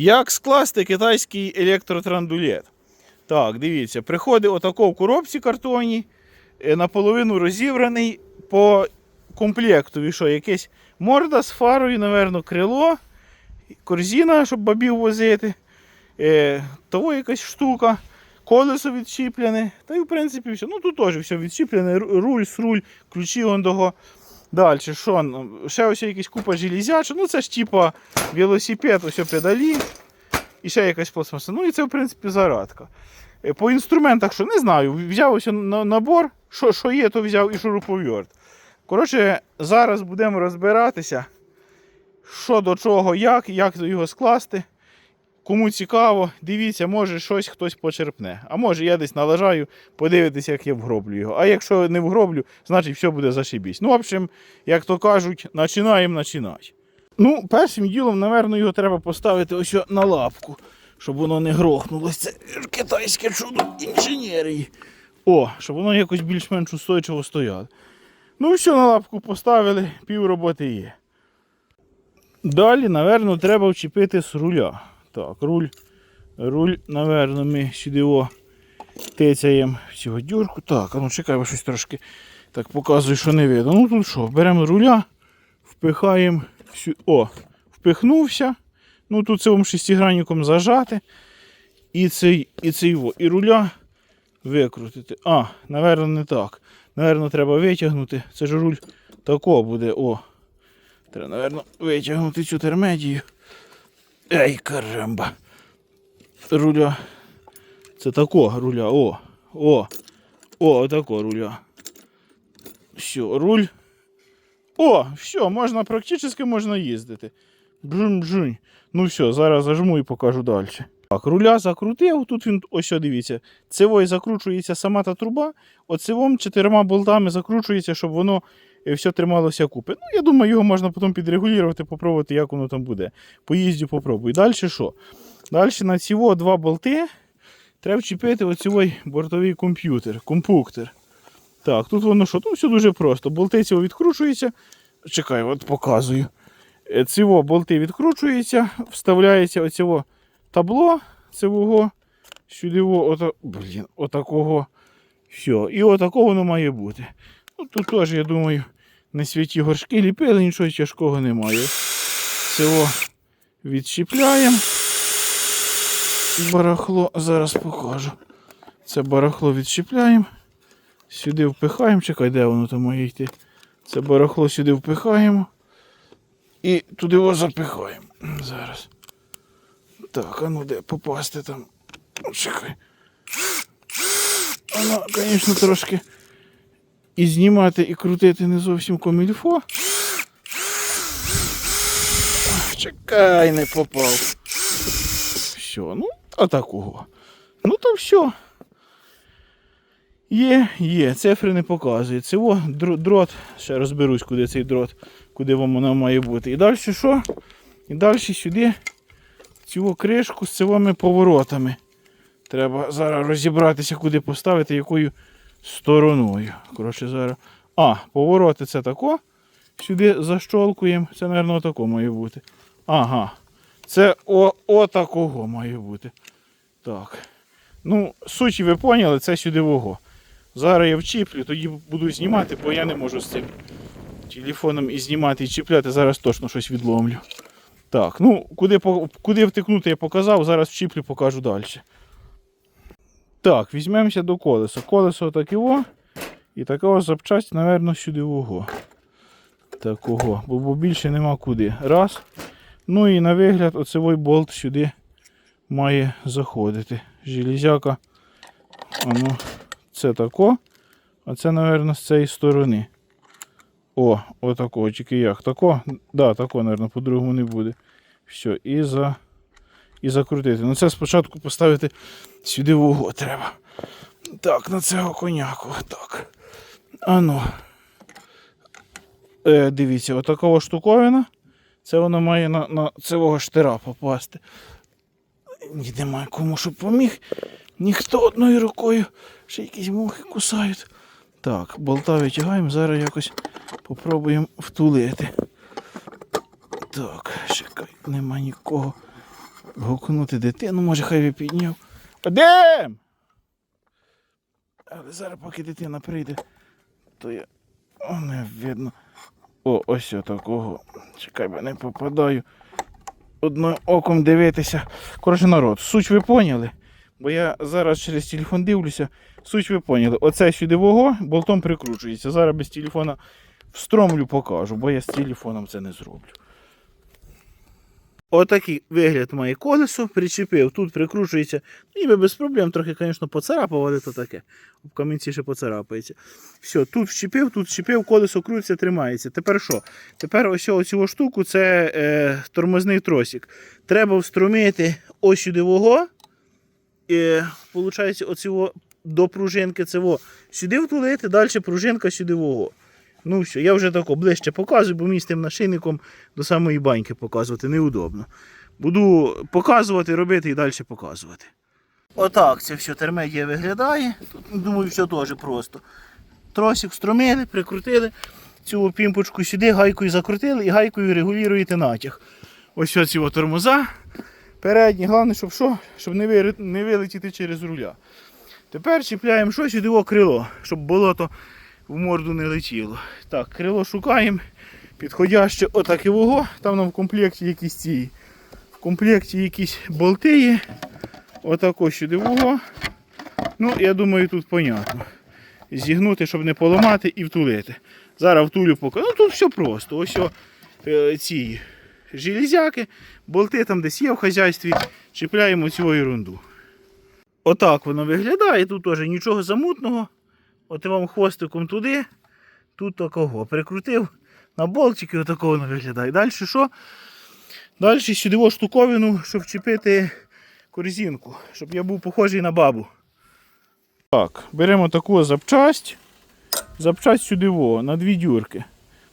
Як скласти китайський електротрандулет? Так, дивіться, приходить отако в коробці картонній, е, наполовину розібраний по комплектові, що якесь морда з фарою, напевно, крило, корзина, щоб бабів возити, е, того якась штука, колесо відчіплене. Та й в принципі все. Ну тут теж все відчіплене, ру- руль, сруль, ключі он того. Далі, що? ну, Ще ось якась купа железяча. Ну це ж типа велосипед, ось педалі. І ще якась пластмаса. Ну і це, в принципі, зарадка. Е, По інструментах, що не знаю, взяв ось на- набор, що, що є, то взяв і шуруповерт. Коротше, зараз будемо розбиратися, що до чого, як, як його скласти. Кому цікаво, дивіться, може щось хтось почерпне. А може я десь налажаю, подивитися, як я вгроблю його. А якщо не вгроблю, значить все буде зашибісь. Ну, в общем, як то кажуть, починаємо починати. Ну, першим ділом, напевно, його треба поставити ось на лапку, щоб воно не грохнулося. Це китайське чудо інженерії. О, щоб воно якось більш-менш устойчиво стояло. Ну, все на лапку поставили, пів роботи є. Далі, напевно, треба вчепити з руля. Так, руль, руль, напевно, ми сюди о, тицяємо в цю дюрку. Так, а ну чекай, щось трошки так показую, що не видно. Ну тут що, беремо руля, впихаємо сю... О, впихнувся. Ну тут цим шестигранником зажати. І цей, і цей во, і руля викрутити. А, напевно, не так. Наверно, треба витягнути. Це ж руль тако буде. О. Треба, напевно, витягнути цю термедію. Ей, карамба. Руля. Це тако руля. О. О. О, отако руля. Все, руль. О, все, можна практично можна їздити. Бжунь-бжунь. Ну все, зараз зажму і покажу далі. Так, руля закрутив, тут він, ось дивіться, цевой закручується сама та труба, оцевом чотирма болтами закручується, щоб воно е, все трималося купи. Ну, я думаю, його можна потім підрегулювати, попробувати, як воно там буде. Поїздю попробую. Далі що? Далі на ці два болти треба вчепити оцевой бортовий комп'ютер, компуктор. Так, тут воно що? Тут все дуже просто. Болти цього відкручуються. Чекай, от показую. Е, Цього болти відкручуються, вставляється оцього табло цього сюди, ото, блін, отакого. Все. І отакого воно має бути. Ну, тут теж, я думаю, не святі горшки ліпили, нічого тяжкого немає. Цього відчіпляємо. Барахло зараз покажу. Це барахло відчіпляємо. Сюди впихаємо. Чекай, де воно там має йти. Це барахло сюди впихаємо. І туди його запихаємо. Зараз. Так, а ну де попасти там. Ну, Чекай. Воно, звісно, трошки і знімати, і крутити не зовсім комільфо. Чекай, не попав. Все, ну, а такого. Ну то все. Є, є, цифри не показує. Це о, дрот. Ще розберусь, куди цей дрот, куди воно має бути. І далі що? І далі сюди цю кришку з цими поворотами. Треба зараз розібратися, куди поставити, якою стороною. Коротше, зараз. А, повороти це тако. Сюди защолкуємо. Це, мабуть, отако має бути. Ага. Це о, отакого має бути. Так. Ну, суті ви поняли, це сюди вого. Зараз я вчіплю, тоді буду знімати, бо я не можу з цим телефоном і знімати, і чіпляти. Зараз точно щось відломлю. Так, ну, куди, куди втикнути я показав, зараз вчіплю, покажу далі. Так, візьмемося до колеса. Колесо таке і такого запчасть, напевно, сюди вого. Такого, бо, більше нема куди. Раз. Ну і на вигляд, оцевой болт сюди має заходити. Железяка. А ну, це тако. А це, напевно, з цієї сторони. О, отако, тільки як. Тако? Да, тако, напевно, по-другому не буде. Все, і за. І закрутити. Ну це спочатку поставити сюди вуго треба. Так, на цього коняку. Так. А ну. Е, дивіться, отакова штуковина. Це воно має на, на цього штира попасти. Ні, немає кому щоб поміг. Ніхто одною рукою. Ще якісь мухи кусають. Так, болта витягаємо, зараз якось попробуємо втулити. Так, чекай, нема нікого. Гукнути дитину, може хай підняв. Адем! Але зараз поки дитина прийде, то я. О, не видно. О, ось я такого. Чекай, бо не попадаю. Одним оком дивитися. Коротше, народ, суть ви поняли. Бо я зараз через телефон дивлюся. Суть ви поняли. Оце сюди вого болтом прикручується. Зараз без телефона встромлю покажу, бо я з телефоном це не зроблю. Отакий вигляд має колесо, причепив, тут прикручується, ну, ніби без проблем, трохи, звісно, поцарапав, але то таке. В камінці ще поцарапається. Все, тут вчепив, тут вчепив, колесо крутиться, тримається. Тепер що? Тепер ось оцю штуку це е, тормозний тросик. Треба встромити ось сюди вого. І, виходить, оцього до пружинки во. Сюди втулити, далі пружинка сюди вого. Ну все, я вже тако ближче показую, бо мені з тим нашийником до самої баньки показувати неудобно. Буду показувати, робити і далі показувати. Отак це все термедія виглядає. Тут, думаю, все теж просто. Тросик встромили, прикрутили, цю пімпочку сюди, гайкою закрутили і гайкою регулюєте натяг. Ось ці тормоза. Передні, головне, щоб що? Щоб не, вилетіти через руля. Тепер чіпляємо що сюди крило, щоб болото в морду не летіло. Так, крило шукаємо. Підходяще отаке вого. Там нам в комплекті якісь ці. В комплекті якісь болти є. Отако сюди вого. Ну, я думаю, тут понятно. Зігнути, щоб не поламати і втулити. Зараз втулю поки. Ну тут все просто. Ось о, е, ці железяки, болти там десь є в хазяйстві, чіпляємо цю ерунду. Отак воно виглядає, тут теж нічого замутного. От вам хвостиком туди, тут такого. Прикрутив на болтики, отакого воно виглядає. Далі що? Далі сюди штуковину, щоб вчепити корзинку, щоб я був похожий на бабу. Так, беремо таку запчасть. Запчасть сюди во, на дві дюрки.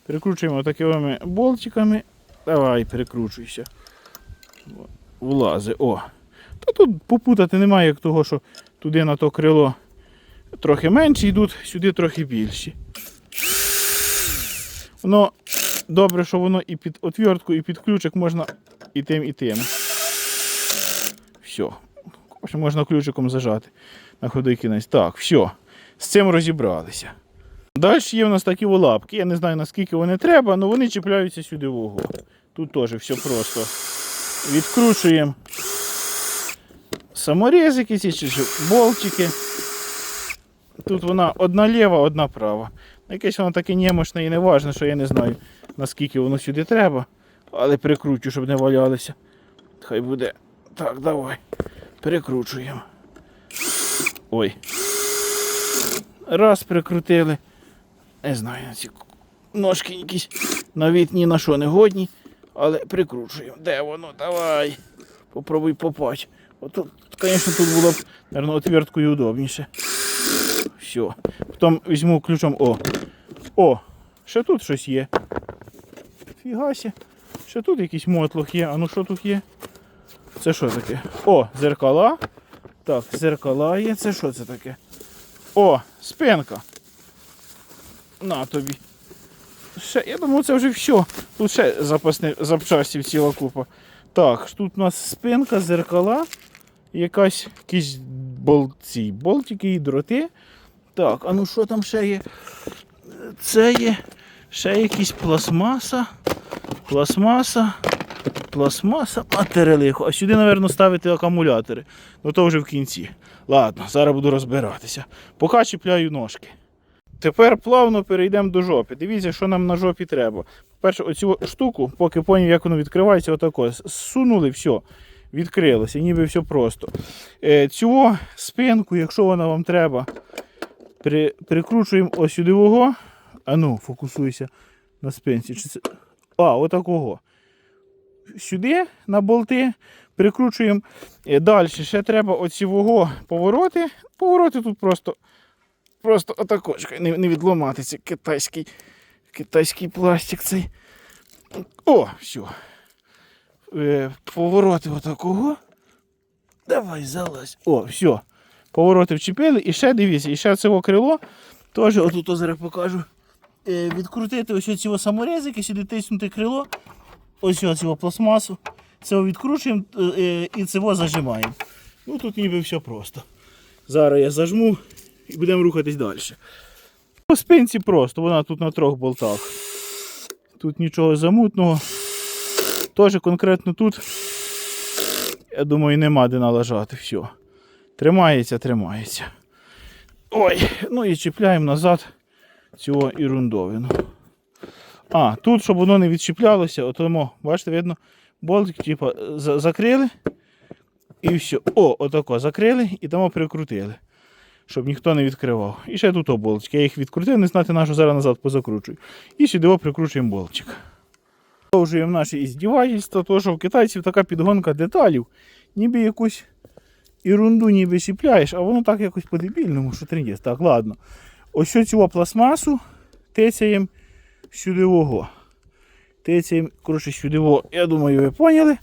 Прикручуємо такими болтиками. Давай, перекручуйся. Влази. О. Та тут попутати немає як того, що туди на то крило трохи менші йдуть, сюди трохи більші. Воно добре, що воно і під отвертку, і під ключик можна і тим, і тим. Все. Можна ключиком зажати на ходу кінець. Так, все. З цим розібралися. Далі є в нас такі лапки. Я не знаю наскільки вони треба, але вони чіпляються сюди в угол. Тут теж все просто. Відкручуємо саморезики, ці чи болтики. Тут вона одна ліва, одна права. Якесь воно таке немощне і не важне, що я не знаю, наскільки воно сюди треба. Але прикручу, щоб не валялися. Хай буде. Так, давай. Перекручуємо. Ой. Раз прикрутили. Не знаю, ці ножки якісь навіть ні на що не годні, але прикручуємо. Де воно? Давай. Попробуй попасть. Отут, звісно, тут було б, мабуть, отверткою удобніше. Все. Потім візьму ключом. О. О! Ще тут щось є. Фігасі. Ще тут якийсь мотлох є. А ну що тут є? Це що таке? О, зеркала. Так, зеркала є. Це що це таке? О, спинка. На тобі. Ще, я думаю, це вже все. Тут ще запасних запчастів ціла купа. Так, тут у нас спинка, зеркала, якась якісь болтці, болтики і дроти. Так, а ну що там ще є? Це є ще якісь пластмаса. Пластмаса. Пластмаса, матерелихо. А сюди, мабуть, ставити акумулятори. Ну то вже в кінці. Ладно, зараз буду розбиратися. Поки чіпляю ножки. Тепер плавно перейдемо до жопи. Дивіться, що нам на жопі треба. По-перше, оцю штуку, поки поняв, як воно відкривається, отако. Сунули, все, відкрилося, ніби все просто. Е, цю спинку, якщо вона вам треба, при, прикручуємо ось сюди вого. А ну, фокусуйся на спинці. Чи це... А, отакого. Сюди на болти прикручуємо. Е, Далі ще треба оці вого повороти. Повороти тут просто. Просто отако, чекай, не, не відломатися. Китайський, китайський пластик цей. О, все. Повороти отакого. Давай, залазь. О, все. Повороти вчепили і ще дивіться, і ще це крило. Теж отут зараз покажу. Е, відкрутити ось ці саморезики, сюди тиснути крило. Ось цього пластмасу. це відкручуємо е, е, і цього зажимаємо. Ну тут ніби все просто. Зараз я зажму і будемо рухатись далі. По спинці просто, вона тут на трьох болтах. Тут нічого замутного. Теж конкретно тут, я думаю, нема де налажати. Все. Тримається, тримається. Ой, ну і чіпляємо назад цю ерундовину. А, тут, щоб воно не відчіплялося, от тому, бачите, видно, болтик, типу, за- закрили. І все. О, отако, закрили і тому прикрутили. Щоб ніхто не відкривав. І ще тут о болтик. Я їх відкрутив, не знати, на що зараз назад позакручую. І сюди прикручуємо болтик. Продовжуємо наше іздівательство, тому що в китайців така підгонка деталів. Ніби якусь ерунду ніби чіпляєш, а воно так якось по-дебільному, що трендець. Так, ладно. Ось цю пластмасу тицяємо сюдивого. Тицяємо, коротше, сюдиво, я думаю, ви поняли.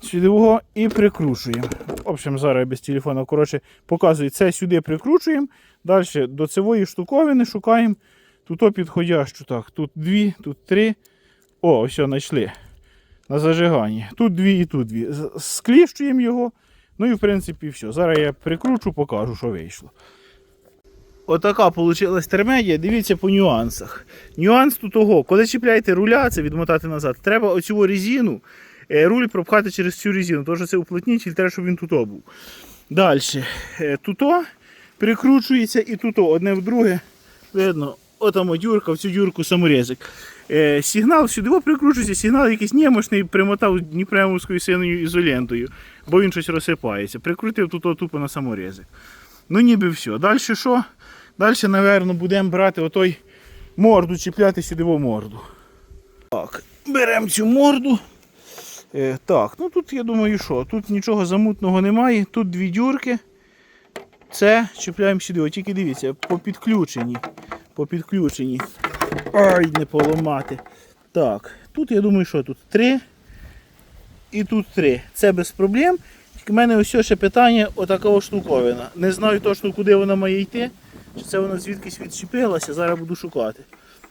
Сюдивого і прикручуємо. В общем, зараз без телефона коротше, показую, це сюди прикручуємо. Далі до цивої штуковини шукаємо. Тут підходящу. Так, тут дві, тут три. О, ось знайшли. На зажиганні. Тут дві і тут дві. Скліщуємо його. Ну і в принципі все. Зараз я прикручу, покажу, що вийшло. Отака вийшла термедія. Дивіться по нюансах. Нюанс тут того, коли чіпляєте руля, це відмотати назад, треба оцю резину, е, руль пропхати через цю резину, тому що це уплотнитель, треба, щоб він тут був. Далі. Туто прикручується і туто одне в друге. Видно, отам дюрка, в цю дюрку саморезик. Е, сигнал сюди прикручується, сигнал якийсь немощний, примотав Дніпремовською синою ізолентою, бо він щось розсипається. Прикрутив тут тупо на саморезик. Ну ніби все. Далі що? Далі, напевно, будемо брати отой морду, чіпляти сюди в морду. Так, беремо цю морду. Е, так, ну тут я думаю, що? Тут нічого замутного немає. Тут дві дюрки. Це чіпляємо сюди. О, тільки дивіться, по підключенні. По підключенні. Ай, не поламати. Так, тут я думаю, що тут три. І тут три. Це без проблем. Тільки в мене ось ще питання отакого штуковина. Не знаю точно, куди вона має йти. Чи це вона звідкись відчепилася, зараз буду шукати.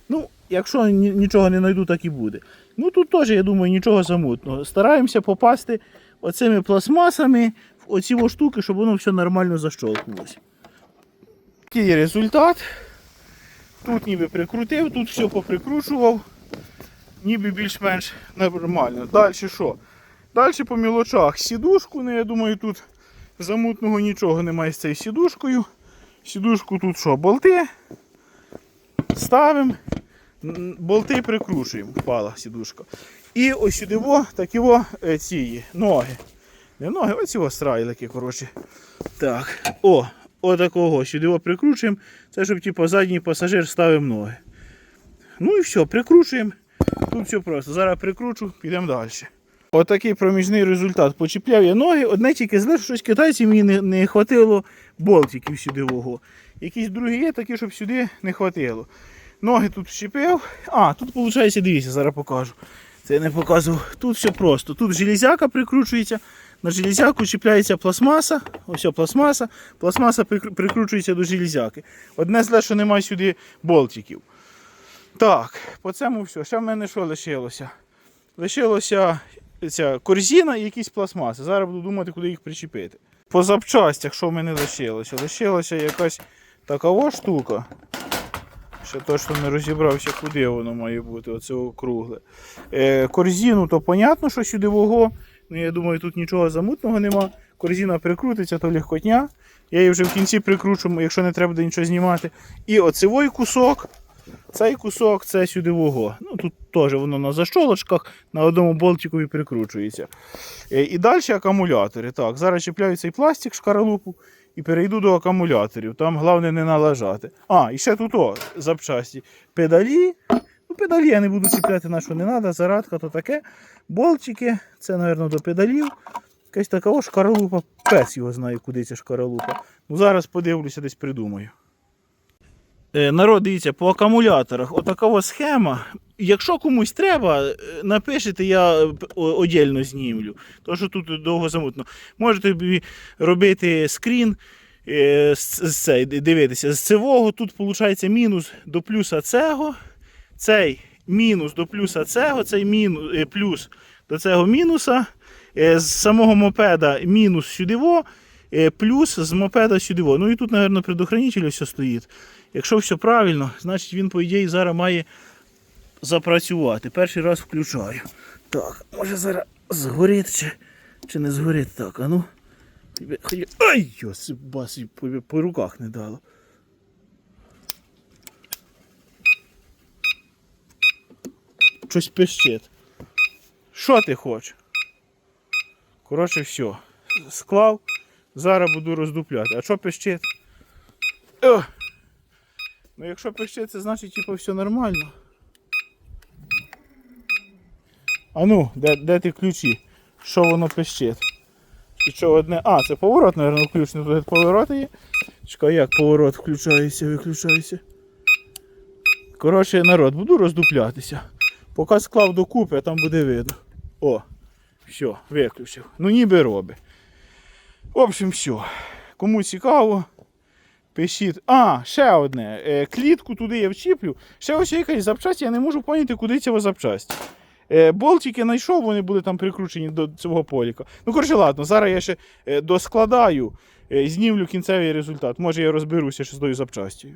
Ну, якщо нічого не знайду, так і буде. Ну тут теж, я думаю, нічого замутного. Стараємося попасти оцими пластмасами в оці штуки, щоб воно все нормально защолкнулося. Такий результат. Тут ніби прикрутив, тут все поприкручував. Ніби більш-менш нормально. Далі що? Далі по мілочах сідушку, ну я думаю, тут замутного нічого немає з цією сідушкою. Сідушку тут що? Болти. Ставимо, болти прикручуємо, впала сідушка. І ось сюди такі е, ці ноги. Не ноги, оці страйлики, коротше. Так, о, отакого сюди прикручуємо. Це щоб типу, задній пасажир ставив ноги. Ну і все, прикручуємо. Тут все просто. Зараз прикручу, підемо далі. Отакий проміжний результат. Почіпляв я ноги, одне тільки що щось китайців мені не, не хватило болтиків сюди вого. Якісь другі є такі, щоб сюди не хватило. Ноги тут вщепив. А, тут виходить, дивіться, зараз покажу. Це я не показував. Тут все просто. Тут железяка прикручується. На железяку чіпляється пластмаса. Ось пластмаса. Пластмаса прикручується до железяки. Одне зле, що немає сюди болтиків. Так, по цьому все. Ще в мене що лишилося? Лишилося ця корзина і якісь пластмаси. Зараз буду думати, куди їх причепити. По запчастях, що в мене лишилося? Лишилася якась такова штука. Ще точно не розібрався, куди воно має бути, оце округле. Е, корзину, то понятно, що сюди вого. Ну, я думаю, тут нічого замутного нема. Корзина прикрутиться, то легкотня. Я її вже в кінці прикручу, якщо не треба буде нічого знімати. І оцевой кусок. Цей кусок це сюди вого. Ну тут теж воно на защолочках, на одному болтикові прикручується. Е, І далі акумулятори. Так, зараз чіпляю цей пластик, шкаралупу і перейду до акумуляторів. Там головне не налажати. А, і ще тут о, запчасті. Педалі. Ну, педалі я не буду чіпляти на що не треба, зарадка то таке. Болтики, це, мабуть, до педалів. Якась така о, шкаралупа. Пес його знає, куди ця шкаралупа. Ну, зараз подивлюся, десь придумаю. Е, Народ, дивіться, по акумуляторах отакова схема. Якщо комусь треба, е, напишете, я е, одільно знімлю. То що тут довго замутно. Можете робити скрін, дивитися, з цивого тут виходить мінус до плюса цього. Цей мінус до плюса цього, цей мінус, плюс до цього мінуса. З самого мопеда мінус сюдиво, е, плюс з мопеда сюдиво. Ну і тут, мабуть, предохранитель все стоїть. Якщо все правильно, значить він, по ідеї, зараз має запрацювати. Перший раз включаю. Так, може зараз згорить чи, чи не згорить. Так, а ну. Ай, по, по руках не дало. Щось пищить. Що ти хочеш? Коротше, все. Склав. Зараз буду роздупляти. А що пищить? О! Ну, якщо пищить, це значить, типу, все нормально. А ну, де, де ти ключі? Що воно пищить? І що одне. А, це поворот, мабуть, включений. Тут повороти є. Чекай, як поворот включається, виключається. Коротше, народ, буду роздуплятися. Поки склав докупи, а там буде видно. О, все, виключив. Ну ніби робить. В общем, все. Кому цікаво, пишіть. А, ще одне. Е, Клітку туди я вчіплю. Ще ось якась запчасть, я не можу поняти, куди ця запчасть. Е, Болтики знайшов, вони були там прикручені до цього поліка. Ну, коротше, ладно, зараз я ще е, доскладаю, знімлю кінцевий результат. Може я розберуся ще з тою запчастю.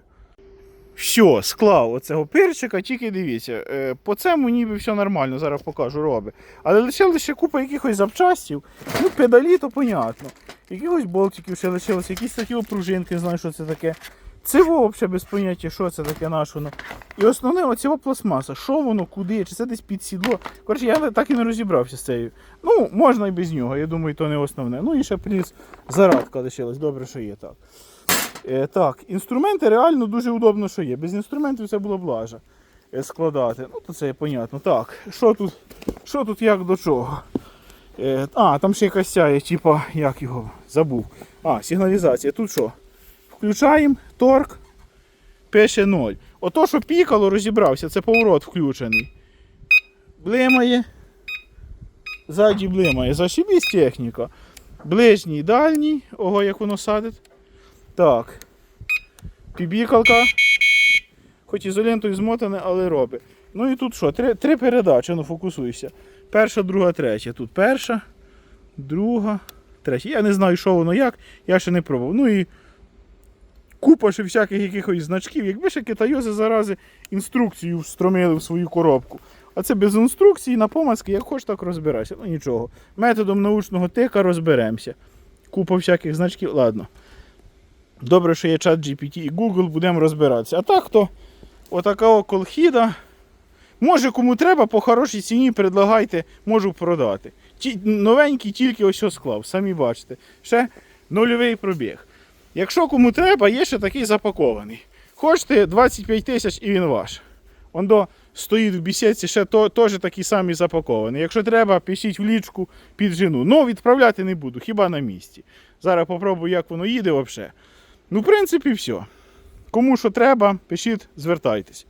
Все, склав оцього перчика, тільки дивіться. По цьому ніби все нормально, зараз покажу робить. Але лишилося ще купа якихось запчастів. Ну, педалі, то понятно. Якихось болтиків ще лишилося, якісь такі опружинки, знаю, що це таке. Циво взагалі без поняття, що це таке наше воно. І основне оцього пластмаса. Що воно, куди, чи це десь під сідло. Коротше, я так і не розібрався з цією. Ну, можна і без нього, я думаю, то не основне. Ну і ще плюс зарадка лишилась. Добре, що є так. Е, так, інструменти реально дуже удобно, що є. Без інструментів це було б лажа е, складати. Ну, то це понятно. Так, що тут, що тут як до чого? Е, а, там ще якась ця є, типа, як його забув. А, сигналізація. Тут що? Включаємо торк, пише 0. Ото, що пікало, розібрався, це поворот включений. Блимає. Ззаді блимає. Зашибісь техніка. Ближній, дальній. Ого, як воно садить. Так. Пібікалка. Хоч ізолентою змотане, але робить. Ну і тут що? Три, три передачі, ну фокусуйся. Перша, друга, третя. Тут перша, друга, третя. Я не знаю, що воно як, я ще не пробував. Ну і купа ще всяких якихось значків. Якби ще китайози зарази інструкцію встромили в свою коробку. А це без інструкції на помазки, як хоч так розбирайся. Ну нічого. Методом научного тика розберемося. Купа всяких значків. Ладно. Добре, що є чат GPT і Google, будемо розбиратися. А так то отака колхіда. Може, кому треба, по хорошій ціні предлагайте, можу продати. Ті, новенький тільки ось склав, самі бачите. Ще нульовий пробіг. Якщо кому треба, є ще такий запакований. Хочете 25 тисяч і він ваш. Ондо стоїть в бісідці, ще теж такий самий запакований. Якщо треба, пишіть в лічку під жену. Ну, відправляти не буду, хіба на місці. Зараз попробую, як воно їде взагалі. Ну, в принципі, все. Кому що треба, пишіть, звертайтесь.